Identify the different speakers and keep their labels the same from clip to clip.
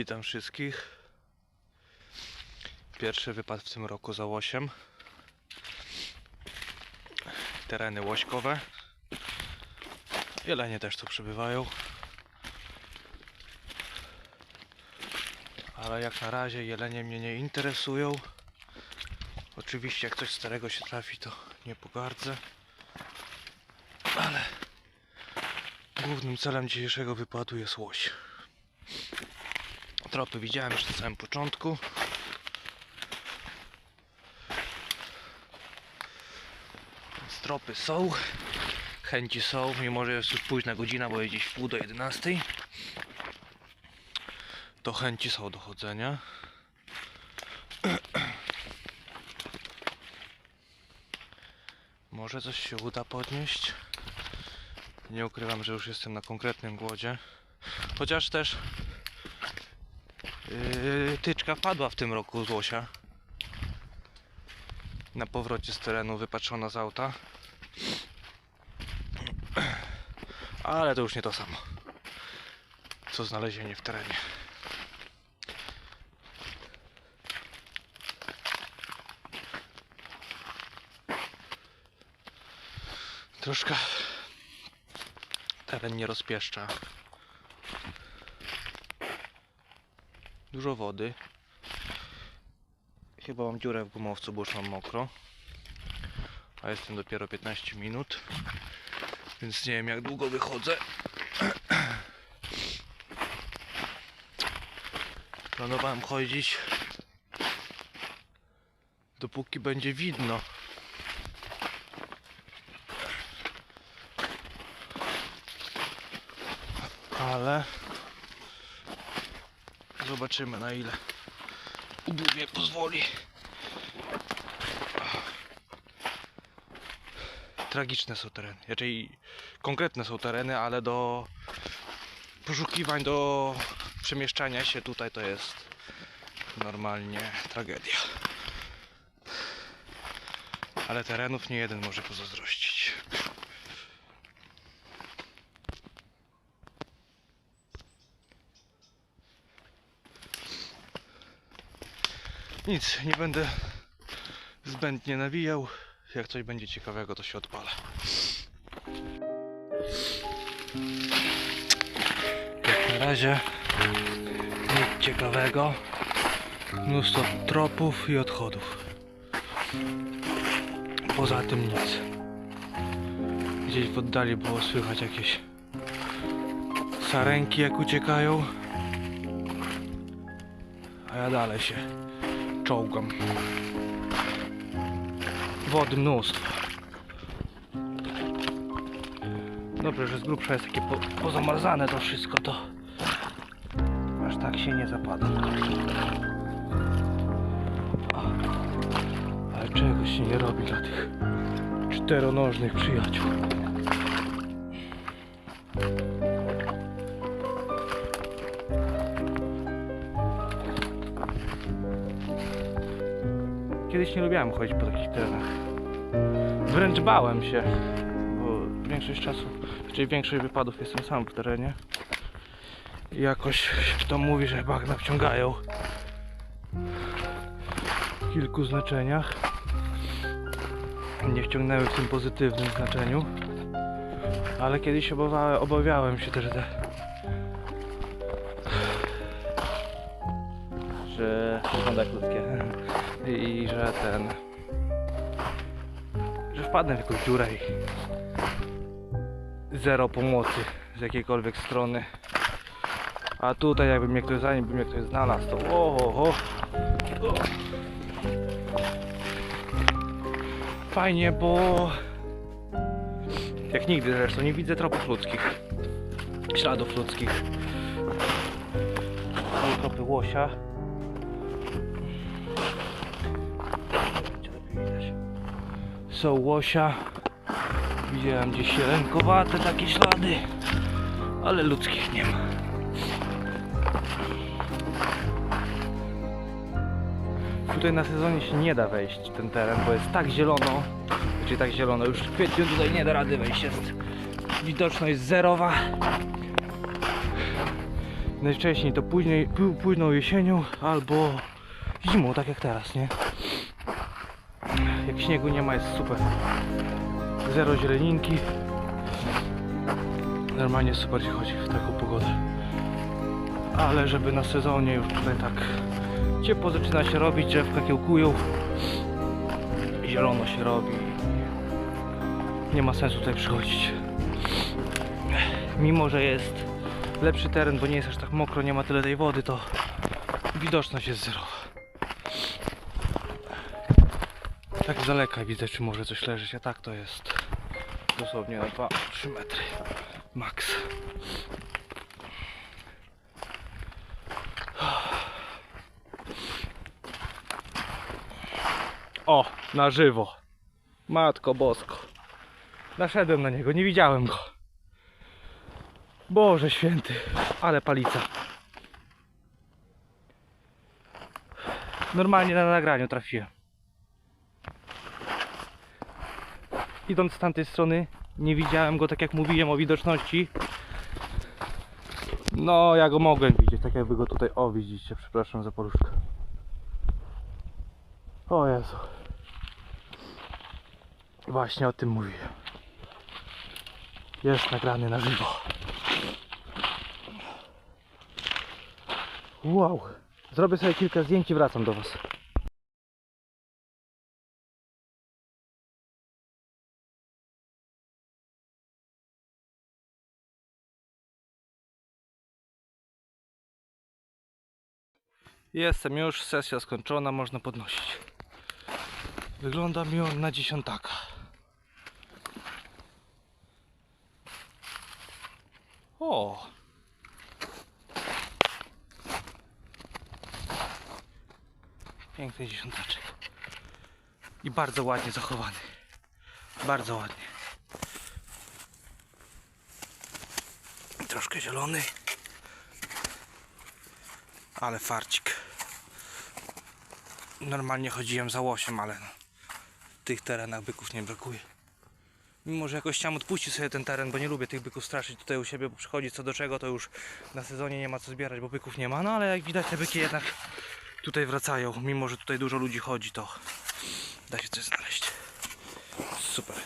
Speaker 1: Witam wszystkich. Pierwszy wypad w tym roku za łosiem. Tereny łośkowe. Jelenie też tu przybywają. Ale jak na razie jelenie mnie nie interesują. Oczywiście jak coś starego się trafi to nie pogardzę. Ale głównym celem dzisiejszego wypadu jest łoś. Tropy widziałem już na samym początku. Stropy są, chęci są, mimo że jest już późna godzina, bo jest gdzieś pół do 11. To chęci są do chodzenia. Może coś się uda podnieść. Nie ukrywam, że już jestem na konkretnym głodzie. Chociaż też Yy, tyczka wpadła w tym roku z łosia. Na powrocie z terenu wypatrzona z auta. Ale to już nie to samo. Co znalezienie w terenie. Troszkę teren nie rozpieszcza. Dużo wody. Chyba mam dziurę w gumowcu, bo już mam mokro. A jestem dopiero 15 minut. Więc nie wiem jak długo wychodzę. Planowałem chodzić dopóki będzie widno. Ale Zobaczymy na ile mnie pozwoli. Tragiczne są tereny. Raczej konkretne są tereny, ale do poszukiwań, do przemieszczania się tutaj to jest normalnie tragedia. Ale terenów nie jeden może pozazdrościć. Nic, nie będę zbędnie nawijał. Jak coś będzie ciekawego, to się odpala. Jak na razie nic ciekawego. Mnóstwo tropów i odchodów. Poza tym nic. Gdzieś w oddali było słychać jakieś sarenki jak uciekają. A ja dalej się czołgam. Wody mnóstwo. Dobrze, że z grubsza jest takie po, pozamazane to wszystko, to aż tak się nie zapada. Ale czegoś się nie robi dla tych czteronożnych przyjaciół. Kiedyś nie lubiałem chodzić po takich terenach. Wręcz bałem się, bo większość czasu, czyli większość wypadów jestem sam w terenie. I jakoś to mówi, że bagna wciągają w kilku znaczeniach. Nie wciągnęły w tym pozytywnym znaczeniu. Ale kiedyś obawiałem, obawiałem się też, że, że wygląda ludzkie i że ten że wpadnę w jakąś dziurę i zero pomocy z jakiejkolwiek strony. A tutaj jakby mnie ktoś zanim by mnie ktoś znalazł to o, o, o. fajnie bo jak nigdy zresztą nie widzę tropów ludzkich śladów ludzkich. Są tropy łosia Są łosia. Widziałem gdzieś zielenkowate takie ślady, ale ludzkich nie ma. Tutaj na sezonie się nie da wejść ten teren, bo jest tak zielono, czyli tak zielono, już w kwietniu tutaj nie da rady wejść, jest widoczność zerowa. Najwcześniej to później, pó- późną jesienią albo zimą, tak jak teraz, nie? Śniegu nie ma, jest super. Zero zieleninki. Normalnie super się chodzi w taką pogodę. Ale żeby na sezonie już tutaj tak ciepło zaczyna się robić, drzewka kiełkują, zielono się robi. Nie ma sensu tutaj przychodzić. Mimo, że jest lepszy teren, bo nie jest aż tak mokro, nie ma tyle tej wody, to widoczność jest zero. Tak z daleka widzę, czy może coś leżeć, a tak to jest dosłownie na 2-3 metry max. O, na żywo. Matko bosko. Naszedłem na niego, nie widziałem go. Boże święty, ale palica. Normalnie na nagraniu trafiłem. Idąc z tamtej strony, nie widziałem go tak jak mówiłem o widoczności. No, ja go mogłem widzieć, tak jak wy go tutaj. O, widzicie, przepraszam za poruszkę. O Jezu. Właśnie o tym mówiłem. Jest nagrany na żywo. Wow. Zrobię sobie kilka zdjęć i wracam do Was. Jestem już, sesja skończona, można podnosić. Wygląda mi on na dziesiątaka. O! Piękny dziesiątaczek. I bardzo ładnie zachowany. Bardzo ładnie. Troszkę zielony. Ale farcik. Normalnie chodziłem za łosiem, ale no, w tych terenach byków nie brakuje. Mimo, że jakoś chciałem odpuścić sobie ten teren, bo nie lubię tych byków straszyć tutaj u siebie, bo przychodzi co do czego, to już na sezonie nie ma co zbierać, bo byków nie ma. No ale jak widać te byki jednak tutaj wracają. Mimo, że tutaj dużo ludzi chodzi, to da się coś znaleźć. Super.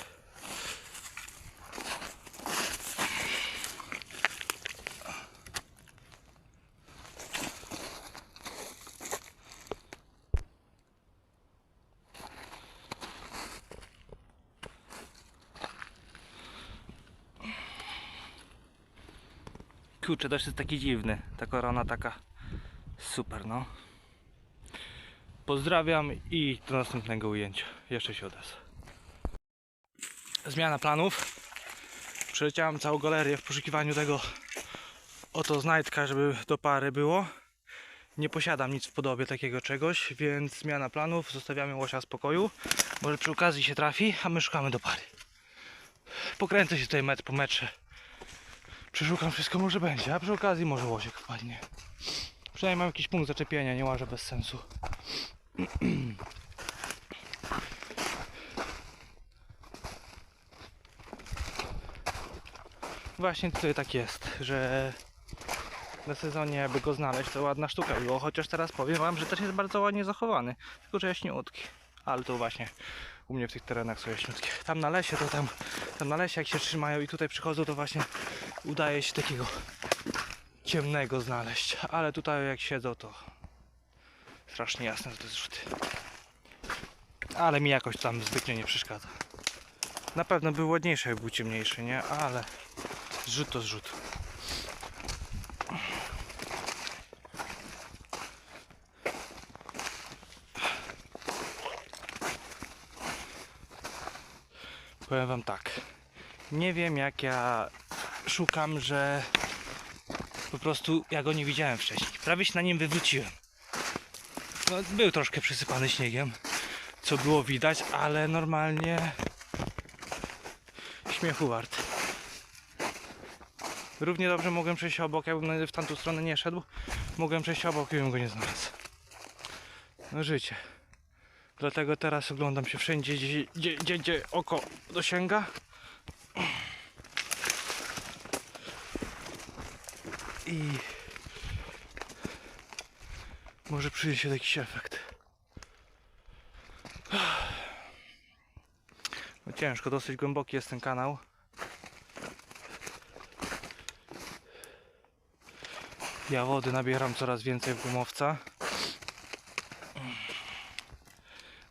Speaker 1: Kurczę, deszcz jest taki dziwny. Ta korona taka super, no. Pozdrawiam i do następnego ujęcia. Jeszcze się odezwę. Zmiana planów. Przeleciałem całą galerię w poszukiwaniu tego oto znajdka, żeby do pary było. Nie posiadam nic w podobie takiego czegoś, więc zmiana planów. Zostawiamy łosia w spokoju. Może przy okazji się trafi, a my szukamy do pary. Pokręcę się tutaj metr po metrze. Przeszukam wszystko, może będzie, a przy okazji może łosiek wpadnie. Przynajmniej mam jakiś punkt zaczepienia, nie łażę bez sensu. Właśnie tutaj tak jest, że na sezonie jakby go znaleźć to ładna sztuka było, chociaż teraz powiem wam, że też jest bardzo ładnie zachowany, tylko że jaśniutki. Ale to właśnie u mnie w tych terenach są jaśniutkie. Tam na lesie to tam, tam na lesie jak się trzymają i tutaj przychodzą to właśnie udaje się takiego ciemnego znaleźć, ale tutaj jak siedzą to strasznie jasne że to jest rzuty. Ale mi jakoś tam zbytnio nie przeszkadza. Na pewno był ładniejszy, jak był ciemniejszy, nie? Ale zrzut to zrzut. Powiem wam tak. Nie wiem jak ja szukam, że po prostu ja go nie widziałem wcześniej. Prawie się na nim wywróciłem. No, był troszkę przysypany śniegiem, co było widać, ale normalnie śmiechu wart. Równie dobrze mogłem przejść obok, jakbym w tamtą stronę nie szedł. Mogłem przejść obok i bym go nie znalazł. No życie. Dlatego teraz oglądam się wszędzie, gdzie, gdzie, gdzie, gdzie oko dosięga. I Może przyniesie jakiś efekt. No ciężko, dosyć głęboki jest ten kanał. Ja wody nabieram coraz więcej w gumowca.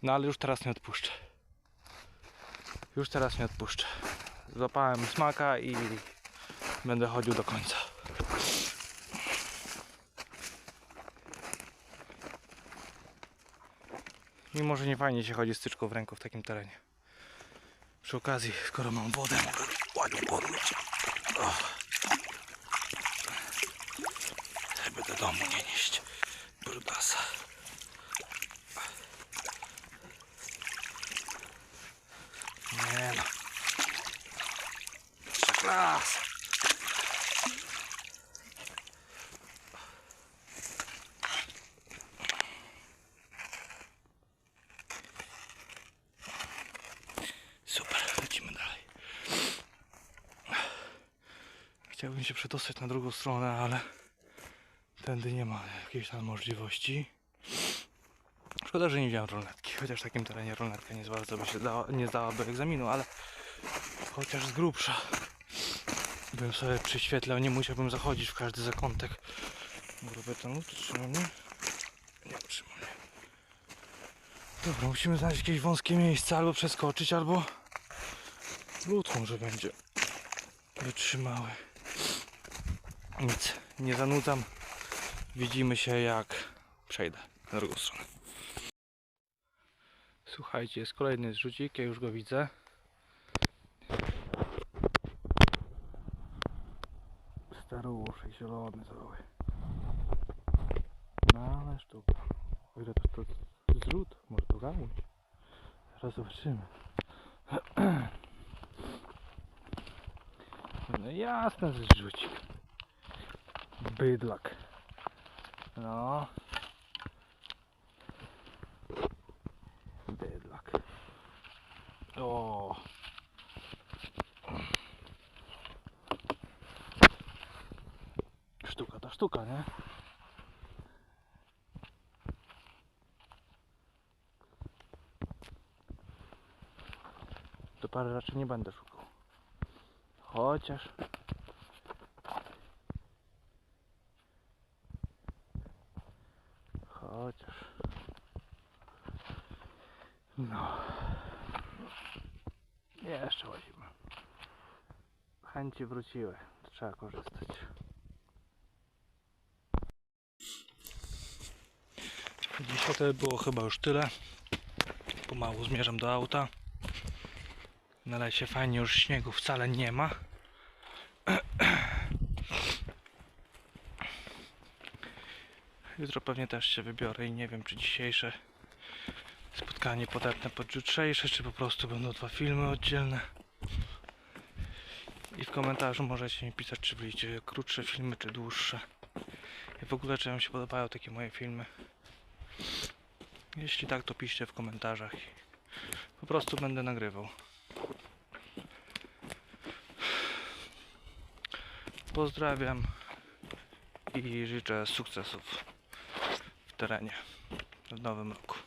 Speaker 1: No ale już teraz nie odpuszczę. Już teraz nie odpuszczę. Złapałem smaka i będę chodził do końca. Mimo, że nie fajnie się chodzi z tyczką w ręku w takim terenie. Przy okazji, skoro mam wodę, mogę ładnie podmyć. Żeby do domu nie nieść brudasa. Nie no. Jeszcze klasa. Super, lecimy dalej. Chciałbym się przedostać na drugą stronę, ale tędy nie ma jakiejś tam możliwości. Szkoda, że nie wziąłem rolnetki, chociaż w takim terenie rolnetka nie bardzo by się dała, nie zdałaby egzaminu, ale chociaż z grubsza bym sobie przyświetlał, nie musiałbym zachodzić w każdy zakątek. Grube to trzyma? Nie trzyma mnie. Dobra, musimy znaleźć jakieś wąskie miejsce, albo przeskoczyć, albo lód może będzie wytrzymały. Nic, nie zanudzam. Widzimy się jak przejdę na drugą stronę. Słuchajcie, jest kolejny zrzucik, ja już go widzę. Staruszy, zielony cały. No ale sztuka. O ile to, to zrzut, może to gałąź. Zaraz zobaczymy. No jasne, zrzucik. Bydlak. No. Bydlak. O. Sztuka ta sztuka, nie? To parę raczej nie będę szukał. Chociaż. No. Jeszcze łazimy. Chęci wróciły. Trzeba korzystać. Dzisiaj to było chyba już tyle. Pomału zmierzam do auta. Na lesie fajnie już śniegu wcale nie ma. Jutro pewnie też się wybiorę i nie wiem czy dzisiejsze spotkanie podepnę pod jutrzejsze, czy po prostu będą dwa filmy oddzielne. Komentarzu możecie mi pisać, czy wolicie krótsze filmy, czy dłuższe. I w ogóle, czy wam się podobają takie moje filmy. Jeśli tak, to piszcie w komentarzach. Po prostu będę nagrywał. Pozdrawiam i życzę sukcesów w terenie w nowym roku.